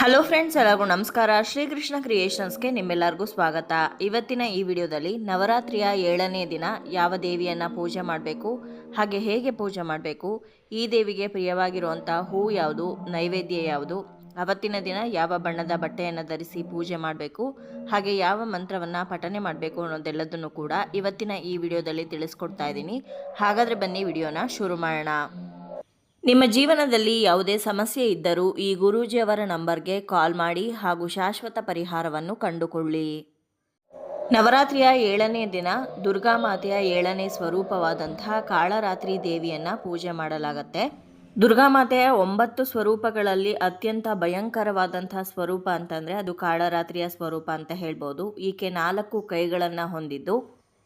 Hello friends ಎಲ್ಲರಿಗೂ ನಮಸ್ಕಾರ. ಶ್ರೀಕೃಷ್ಣ ಕ್ರಿಯೇಷನ್ಸ್ಗೆ ನಿಮ್ಮೆಲ್ಲರಿಗೂ ಸ್ವಾಗತ. ಇವತ್ತಿನ ಈ ವಿಡಿಯೋದಲ್ಲಿ ನವರಾತ್ರಿಯ ಏಳನೇ ದಿನ ಯಾವ ದೇವಿಯನ್ನು ಪೂಜೆ ಮಾಡಬೇಕು, ಹಾಗೆ ಹೇಗೆ ಪೂಜೆ ಮಾಡಬೇಕು, ಈ ದೇವಿಗೆ ಪ್ರಿಯವಾಗಿರುವಂಥ ಹೂ ಯಾವುದು, ನೈವೇದ್ಯ ಯಾವುದು, ಅವತ್ತಿನ ದಿನ ಯಾವ ಬಣ್ಣದ ಬಟ್ಟೆಯನ್ನು ಧರಿಸಿ ಪೂಜೆ ಮಾಡಬೇಕು, ಹಾಗೆ ಯಾವ ಮಂತ್ರವನ್ನು ಪಠನೆ ಮಾಡಬೇಕು ಅನ್ನೋದೆಲ್ಲದನ್ನು ಕೂಡ ಇವತ್ತಿನ ಈ ವಿಡಿಯೋದಲ್ಲಿ ತಿಳಿಸ್ಕೊಡ್ತಾ ಇದ್ದೀನಿ. ಹಾಗಾದರೆ ಬನ್ನಿ ವಿಡಿಯೋನ ಶುರು ಮಾಡೋಣ. ನಿಮ್ಮ ಜೀವನದಲ್ಲಿ ಯಾವುದೇ ಸಮಸ್ಯೆ ಇದ್ದರೂ ಈ ಗುರೂಜಿಯವರ ನಂಬರ್ಗೆ ಕಾಲ್ ಮಾಡಿ ಹಾಗೂ ಶಾಶ್ವತ ಪರಿಹಾರವನ್ನು ಕಂಡುಕೊಳ್ಳಿ. ನವರಾತ್ರಿಯ ಏಳನೇ ದಿನ ದುರ್ಗಾಮಾತೆಯ ಏಳನೇ ಸ್ವರೂಪವಾದಂತಹ ಕಾಳರಾತ್ರಿ ದೇವಿಯನ್ನು ಪೂಜೆ ಮಾಡಲಾಗತ್ತೆ. ದುರ್ಗಾಮಾತೆಯ ಒಂಬತ್ತು ಸ್ವರೂಪಗಳಲ್ಲಿ ಅತ್ಯಂತ ಭಯಂಕರವಾದಂತಹ ಸ್ವರೂಪ ಅಂತಂದ್ರೆ ಅದು ಕಾಳರಾತ್ರಿಯ ಸ್ವರೂಪ ಅಂತ ಹೇಳ್ಬೋದು. ಈಕೆ ನಾಲ್ಕು ಕೈಗಳನ್ನು ಹೊಂದಿದ್ದು,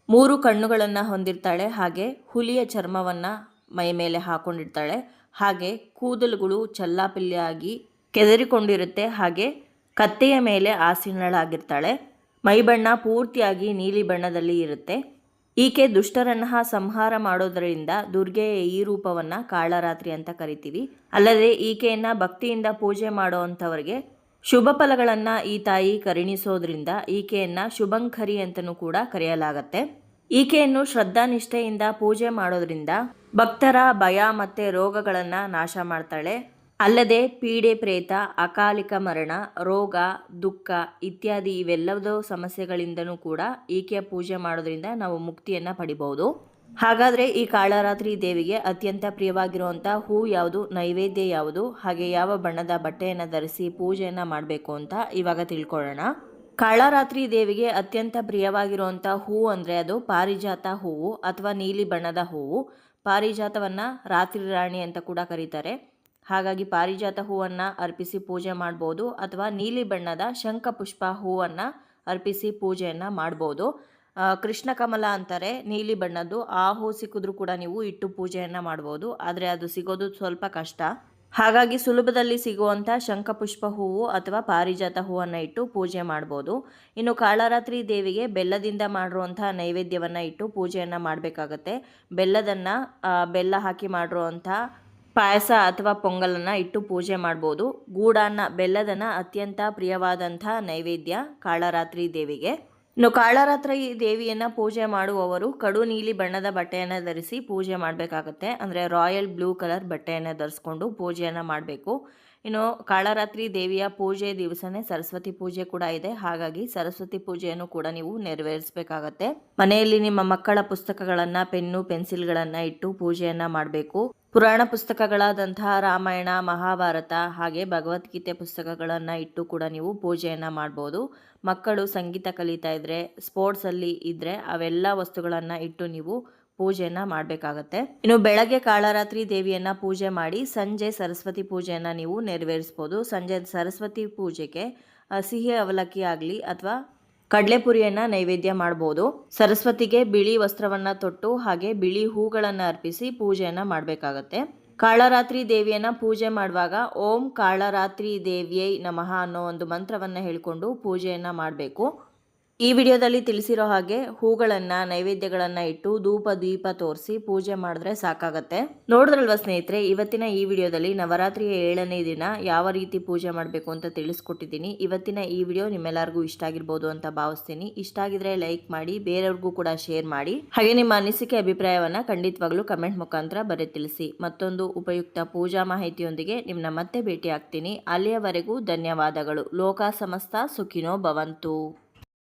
ಮೂರು ಕಣ್ಣುಗಳನ್ನು ಹೊಂದಿರ್ತಾಳೆ, ಹಾಗೆ ಹುಲಿಯ ಚರ್ಮವನ್ನ ಮೈ ಮೇಲೆ ಹಾಕೊಂಡಿರ್ತಾಳೆ. ಹಾಗೆ ಕೂದಲುಗಳು ಚಲ್ಲಾಪಿಲ್ಲಿಯಾಗಿ ಕೆದರಿಕೊಂಡಿರುತ್ತೆ. ಹಾಗೆ ಕತ್ತೆಯ ಮೇಲೆ ಆಸೀನಳಾಗಿರ್ತಾಳೆ. ಮೈಬಣ್ಣ ಪೂರ್ತಿಯಾಗಿ ನೀಲಿ ಬಣ್ಣದಲ್ಲಿ ಇರುತ್ತೆ. ಈಕೆ ದುಷ್ಟರನ್ನ ಸಂಹಾರ ಮಾಡೋದರಿಂದ ದುರ್ಗೆಯ ಈ ರೂಪವನ್ನು ಕಾಳರಾತ್ರಿ ಅಂತ ಕರಿತೀವಿ. ಅಲ್ಲದೆ ಈಕೆಯನ್ನು ಭಕ್ತಿಯಿಂದ ಪೂಜೆ ಮಾಡುವಂಥವರಿಗೆ ಶುಭ ಫಲಗಳನ್ನು ಈ ತಾಯಿ ಕರುಣಿಸೋದ್ರಿಂದ ಈಕೆಯನ್ನು ಶುಭಂಕರಿ ಅಂತಲೂ ಕೂಡ ಕರೆಯಲಾಗತ್ತೆ. ಈಕೆಯನ್ನು ಶ್ರದ್ಧಾನಿಷ್ಠೆಯಿಂದ ಪೂಜೆ ಮಾಡೋದ್ರಿಂದ ಭಕ್ತರ ಭಯ ಮತ್ತು ರೋಗಗಳನ್ನು ನಾಶ ಮಾಡ್ತಾಳೆ. ಅಲ್ಲದೆ ಪೀಡೆ, ಪ್ರೇತ, ಅಕಾಲಿಕ ಮರಣ, ರೋಗ, ದುಃಖ ಇತ್ಯಾದಿ ಇವೆಲ್ಲದೋ ಸಮಸ್ಯೆಗಳಿಂದನೂ ಕೂಡ ಈಕೆಯ ಪೂಜೆ ಮಾಡೋದ್ರಿಂದ ನಾವು ಮುಕ್ತಿಯನ್ನು ಪಡಿಬಹುದು ಹಾಗಾದರೆ ಈ ಕಾಳರಾತ್ರಿ ದೇವಿಗೆ ಅತ್ಯಂತ ಪ್ರಿಯವಾಗಿರುವಂಥ ಹೂ ಯಾವುದು? ನೈವೇದ್ಯ ಯಾವುದು? ಹಾಗೆ ಯಾವ ಬಣ್ಣದ ಬಟ್ಟೆಯನ್ನು ಧರಿಸಿ ಪೂಜೆಯನ್ನು ಮಾಡಬೇಕು ಅಂತ ಇವಾಗ ತಿಳ್ಕೊಳ್ಳೋಣ. ಕಾಳರಾತ್ರಿ ದೇವಿಗೆ ಅತ್ಯಂತ ಪ್ರಿಯವಾಗಿರುವಂಥ ಹೂವು ಅಂದರೆ ಅದು ಪಾರಿಜಾತ ಹೂವು ಅಥವಾ ನೀಲಿ ಬಣ್ಣದ ಹೂವು. ಪಾರಿಜಾತವನ್ನು ರಾತ್ರಿ ರಾಣಿ ಅಂತ ಕೂಡ ಕರೀತಾರೆ. ಹಾಗಾಗಿ ಪಾರಿಜಾತ ಹೂವನ್ನು ಅರ್ಪಿಸಿ ಪೂಜೆ ಮಾಡ್ಬೋದು ಅಥವಾ ನೀಲಿ ಬಣ್ಣದ ಶಂಖಪುಷ್ಪ ಹೂವನ್ನು ಅರ್ಪಿಸಿ ಪೂಜೆಯನ್ನು ಮಾಡ್ಬೋದು. ಕೃಷ್ಣ ಕಮಲ ಅಂತಾರೆ, ನೀಲಿ ಬಣ್ಣದ್ದು. ಆ ಹೂ ಸಿಕ್ಕಿದ್ರೂ ಕೂಡ ನೀವು ಇಟ್ಟು ಪೂಜೆಯನ್ನು ಮಾಡ್ಬೋದು. ಆದರೆ ಅದು ಸಿಗೋದು ಸ್ವಲ್ಪ ಕಷ್ಟ. ಹಾಗಾಗಿ ಸುಲಭದಲ್ಲಿ ಸಿಗುವಂಥ ಶಂಖಪುಷ್ಪ ಹೂವು ಅಥವಾ ಪಾರಿಜಾತ ಹೂವನ್ನು ಇಟ್ಟು ಪೂಜೆ ಮಾಡ್ಬೋದು. ಇನ್ನು ಕಾಳರಾತ್ರಿ ದೇವಿಗೆ ಬೆಲ್ಲದಿಂದ ಮಾಡಿರುವಂಥ ನೈವೇದ್ಯವನ್ನು ಇಟ್ಟು ಪೂಜೆಯನ್ನು ಮಾಡಬೇಕಾಗತ್ತೆ. ಬೆಲ್ಲದನ್ನು ಬೆಲ್ಲ ಹಾಕಿ ಮಾಡಿರುವಂಥ ಪಾಯಸ ಅಥವಾ ಪೊಂಗಲನ್ನು ಇಟ್ಟು ಪೂಜೆ ಮಾಡ್ಬೋದು. ಗೂಡನ್ನ, ಬೆಲ್ಲದನ್ನು ಅತ್ಯಂತ ಪ್ರಿಯವಾದಂಥ ನೈವೇದ್ಯ ಕಾಳರಾತ್ರಿ ದೇವಿಗೆ. ಇನ್ನು ಕಾಳರಾತ್ರಿ ದೇವಿಯನ್ನು ಪೂಜೆ ಮಾಡುವವರು ಕಡು ನೀಲಿ ಬಣ್ಣದ ಬಟ್ಟೆಯನ್ನು ಧರಿಸಿ ಪೂಜೆ ಮಾಡಬೇಕಾಗತ್ತೆ. ಅಂದರೆ ರಾಯಲ್ ಬ್ಲೂ ಕಲರ್ ಬಟ್ಟೆಯನ್ನು ಧರಿಸ್ಕೊಂಡು ಪೂಜೆಯನ್ನು ಮಾಡಬೇಕು. ಇನ್ನು ಕಾಳರಾತ್ರಿ ದೇವಿಯ ಪೂಜೆ ದಿವಸನೇ ಸರಸ್ವತಿ ಪೂಜೆ ಕೂಡ ಇದೆ. ಹಾಗಾಗಿ ಸರಸ್ವತಿ ಪೂಜೆಯನ್ನು ಕೂಡ ನೀವು ನೆರವೇರಿಸಬೇಕಾಗತ್ತೆ. ಮನೆಯಲ್ಲಿ ನಿಮ್ಮ ಮಕ್ಕಳ ಪುಸ್ತಕಗಳನ್ನ, ಪೆನ್ನು, ಪೆನ್ಸಿಲ್ಗಳನ್ನ ಇಟ್ಟು ಪೂಜೆಯನ್ನ ಮಾಡಬೇಕು. ಪುರಾಣ ಪುಸ್ತಕಗಳಾದಂತಹ ರಾಮಾಯಣ, ಮಹಾಭಾರತ ಹಾಗೆ ಭಗವದ್ಗೀತೆ ಪುಸ್ತಕಗಳನ್ನು ಇಟ್ಟು ಕೂಡ ನೀವು ಪೂಜೆಯನ್ನು ಮಾಡಬಹುದು ಮಕ್ಕಳು ಸಂಗೀತ ಕಲಿತಾ ಇದ್ರೆ ಸ್ಪೋರ್ಟ್ಸ್ ಅಲ್ಲಿ ಇದ್ರೆ ಅವೆಲ್ಲ ವಸ್ತುಗಳನ್ನು ಇಟ್ಟು ನೀವು ಪೂಜೆಯನ್ನ ಮಾಡಬೇಕಾಗತ್ತೆ. ಇನ್ನು ಬೆಳಗ್ಗೆ ಕಾಳರಾತ್ರಿ ದೇವಿಯನ್ನ ಪೂಜೆ ಮಾಡಿ ಸಂಜೆ ಸರಸ್ವತಿ ಪೂಜೆಯನ್ನ ನೀವು ನೆರವೇರಿಸ್ಬೋದು. ಸಂಜೆ ಸರಸ್ವತಿ ಪೂಜೆಗೆ ಸಿಹಿ ಅವಲಕ್ಕಿ ಆಗಲಿ ಅಥವಾ ಕಡಲೆಪುರಿಯನ್ನ ನೈವೇದ್ಯ ಮಾಡ್ಬೋದು. ಸರಸ್ವತಿಗೆ ಬಿಳಿ ವಸ್ತ್ರವನ್ನ ತೊಟ್ಟು ಹಾಗೆ ಬಿಳಿ ಹೂಗಳನ್ನ ಅರ್ಪಿಸಿ ಪೂಜೆಯನ್ನ ಮಾಡಬೇಕಾಗತ್ತೆ. ಕಾಳರಾತ್ರಿ ದೇವಿಯನ್ನ ಪೂಜೆ ಮಾಡುವಾಗ ಓಂ ಕಾಳರಾತ್ರಿ ದೇವಿಯೈ ನಮಃ ಅನ್ನೋ ಒಂದು ಮಂತ್ರವನ್ನ ಹೇಳ್ಕೊಂಡು ಪೂಜೆಯನ್ನ ಮಾಡಬೇಕು. ಈ ವಿಡಿಯೋದಲ್ಲಿ ತಿಳಿಸಿರೋ ಹಾಗೆ ಹೂಗಳನ್ನು, ನೈವೇದ್ಯಗಳನ್ನು ಇಟ್ಟು ಧೂಪ, ದೀಪ ತೋರಿಸಿ ಪೂಜೆ ಮಾಡಿದ್ರೆ ಸಾಕಾಗತ್ತೆ. ನೋಡಿದ್ರಲ್ವ ಸ್ನೇಹಿತರೆ, ಇವತ್ತಿನ ಈ ವಿಡಿಯೋದಲ್ಲಿ ನವರಾತ್ರಿಯ ಏಳನೇ ದಿನ ಯಾವ ರೀತಿ ಪೂಜೆ ಮಾಡಬೇಕು ಅಂತ ತಿಳಿಸ್ಕೊಟ್ಟಿದ್ದೀನಿ. ಇವತ್ತಿನ ಈ ವಿಡಿಯೋ ನಿಮ್ಮೆಲ್ಲರಿಗೂ ಇಷ್ಟ ಆಗಿರ್ಬೋದು ಅಂತ ಭಾವಿಸ್ತೀನಿ. ಇಷ್ಟ ಆಗಿದ್ರೆ ಲೈಕ್ ಮಾಡಿ, ಬೇರೆಯವ್ರಿಗೂ ಕೂಡ ಶೇರ್ ಮಾಡಿ. ಹಾಗೆ ನಿಮ್ಮ ಅನಿಸಿಕೆ, ಅಭಿಪ್ರಾಯವನ್ನು ಖಂಡಿತವಾಗ್ಲೂ ಕಮೆಂಟ್ ಮುಖಾಂತರ ಬರೆ ತಿಳಿಸಿ. ಮತ್ತೊಂದು ಉಪಯುಕ್ತ ಪೂಜಾ ಮಾಹಿತಿಯೊಂದಿಗೆ ನಿಮ್ಮನ್ನ ಮತ್ತೆ ಭೇಟಿ ಆಗ್ತೀನಿ ಅಲ್ಲಿಯವರೆಗೂ ಧನ್ಯವಾದಗಳು. ಲೋಕ ಸಮಸ್ತ ಸುಖಿನೋ ಭವಂತು.